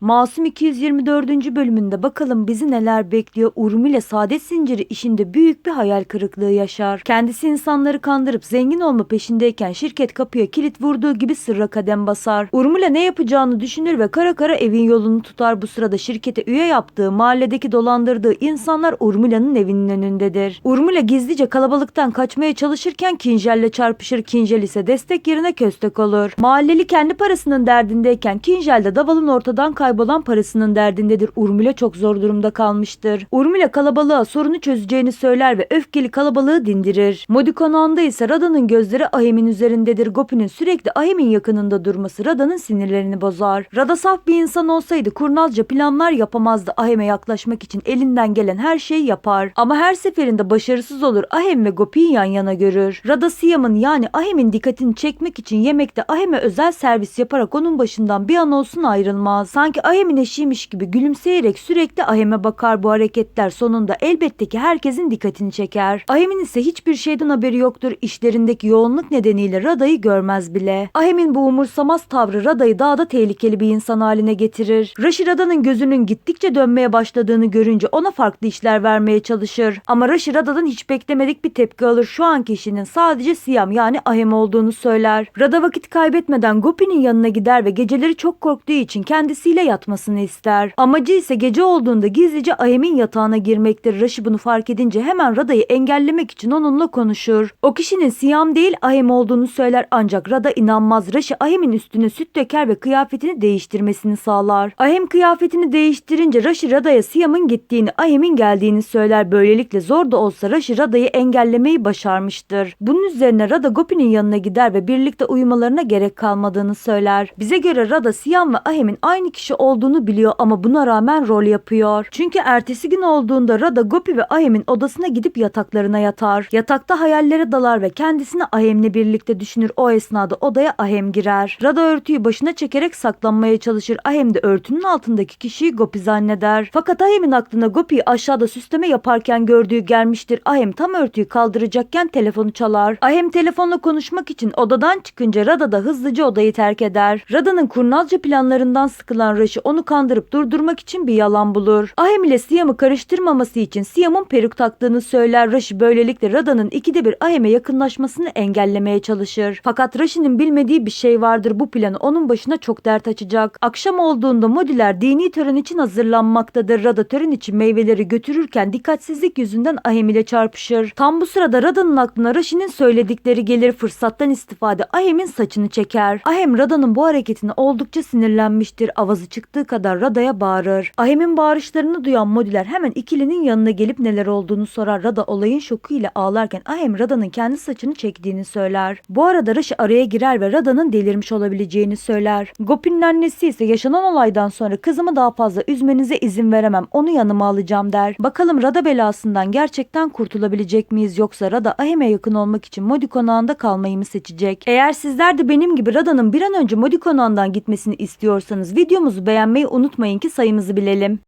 Masum 224. bölümünde bakalım bizi neler bekliyor. Urmile saadet zinciri işinde büyük bir hayal kırıklığı yaşar. Kendisi insanları kandırıp zengin olma peşindeyken şirket kapıya kilit vurduğu gibi sırra kadem basar. Urmile ne yapacağını düşünür ve kara kara evin yolunu tutar. Bu sırada şirkete üye yaptığı, mahalledeki dolandırdığı insanlar Urmile'nin evinin önündedir. Urmile gizlice kalabalıktan kaçmaya çalışırken Kinjel'le çarpışır. Kinjel ise destek yerine köstek olur. Mahalleli kendi parasının derdindeyken Kinjel de Daval'ın ortadan kaybolan parasının derdindedir. Urmile çok zor durumda kalmıştır. Urmile kalabalığa sorunu çözeceğini söyler ve öfkeli kalabalığı dindirir. Modi konağında ise Rada'nın gözleri Ahem'in üzerindedir. Gopi'nin sürekli Ahem'in yakınında durması Rada'nın sinirlerini bozar. Rada saf bir insan olsaydı kurnazca planlar yapamazdı. Ahem'e yaklaşmak için elinden gelen her şeyi yapar. Ama her seferinde başarısız olur. Ahem ve Gopi'yi yan yana görür. Rada Siyam'ın yani Ahem'in dikkatini çekmek için yemekte Ahem'e özel servis yaparak onun başından bir an olsun ayrılmaz. Sanki Ahem'in eşiymiş gibi gülümseyerek sürekli Ahem'e bakar bu hareketler sonunda elbette ki herkesin dikkatini çeker. Ahem'in ise hiçbir şeyden haberi yoktur. İşlerindeki yoğunluk nedeniyle Rada'yı görmez bile. Ahem'in bu umursamaz tavrı Rada'yı daha da tehlikeli bir insan haline getirir. Rashi Rada'nın gözünün gittikçe dönmeye başladığını görünce ona farklı işler vermeye çalışır. Ama Rashi Rada'dan hiç beklemedik bir tepki alır. Şu anki işinin sadece Siyam yani Ahem olduğunu söyler. Rada vakit kaybetmeden Gopi'nin yanına gider ve geceleri çok korktuğu için kendisiyle yatmasını ister. Amacı ise gece olduğunda gizlice Ahem'in yatağına girmektir. Rashi bunu fark edince hemen Rada'yı engellemek için onunla konuşur. O kişinin Siyam değil Ahem olduğunu söyler ancak Rada inanmaz. Rashi Ahem'in üstüne süt döker ve kıyafetini değiştirmesini sağlar. Ahem kıyafetini değiştirince Rashi Rada'ya Siyam'ın gittiğini, Ahem'in geldiğini söyler. Böylelikle zor da olsa Rashi Rada'yı engellemeyi başarmıştır. Bunun üzerine Rada Gopi'nin yanına gider ve birlikte uyumalarına gerek kalmadığını söyler. Bize göre Rada Siyam ve Ahem'in aynı kişi olduğunu biliyor ama buna rağmen rol yapıyor. Çünkü ertesi gün olduğunda Rada Gopi ve Ahem'in odasına gidip yataklarına yatar. Yatakta hayallere dalar ve kendisini Ahem'le birlikte düşünür. O esnada odaya Ahem girer. Rada örtüyü başına çekerek saklanmaya çalışır. Ahem de örtünün altındaki kişiyi Gopi zanneder. Fakat Ahem'in aklına Gopi'yi aşağıda süsleme yaparken gördüğü gelmiştir. Ahem tam örtüyü kaldıracakken telefonu çalar. Ahem telefonla konuşmak için odadan çıkınca Rada da hızlıca odayı terk eder. Rada'nın kurnazca planlarından sıkılan Rashi onu kandırıp durdurmak için bir yalan bulur. Ahem ile Siyam'ı karıştırmaması için Siyam'ın peruk taktığını söyler. Rashi böylelikle Rada'nın ikide bir Ahem'e yakınlaşmasını engellemeye çalışır. Fakat Rashi'nin bilmediği bir şey vardır. Bu planı onun başına çok dert açacak. Akşam olduğunda Modiler dini tören için hazırlanmaktadır. Rada tören için meyveleri götürürken dikkatsizlik yüzünden Ahem ile çarpışır. Tam bu sırada Rada'nın aklına Rashi'nin söyledikleri gelir. Fırsattan istifade Ahem'in saçını çeker. Ahem Rada'nın bu hareketine oldukça sinirlenmiştir. Avazı çıktığı kadar Rada'ya bağırır. Ahem'in bağırışlarını duyan Modiler hemen ikilinin yanına gelip neler olduğunu sorar. Rada olayın şokuyla ağlarken Ahem Rada'nın kendi saçını çektiğini söyler. Bu arada Rashi araya girer ve Rada'nın delirmiş olabileceğini söyler. Gopi'nin annesi ise yaşanan olaydan sonra kızımı daha fazla üzmenize izin veremem. Onu yanıma alacağım der. Bakalım Rada belasından gerçekten kurtulabilecek miyiz yoksa Rada Ahem'e yakın olmak için Modi konağında kalmayı mı seçecek? Eğer sizler de benim gibi Rada'nın bir an önce Modi konağından gitmesini istiyorsanız videomuzu beğenmeyi unutmayın ki sayımızı bilelim.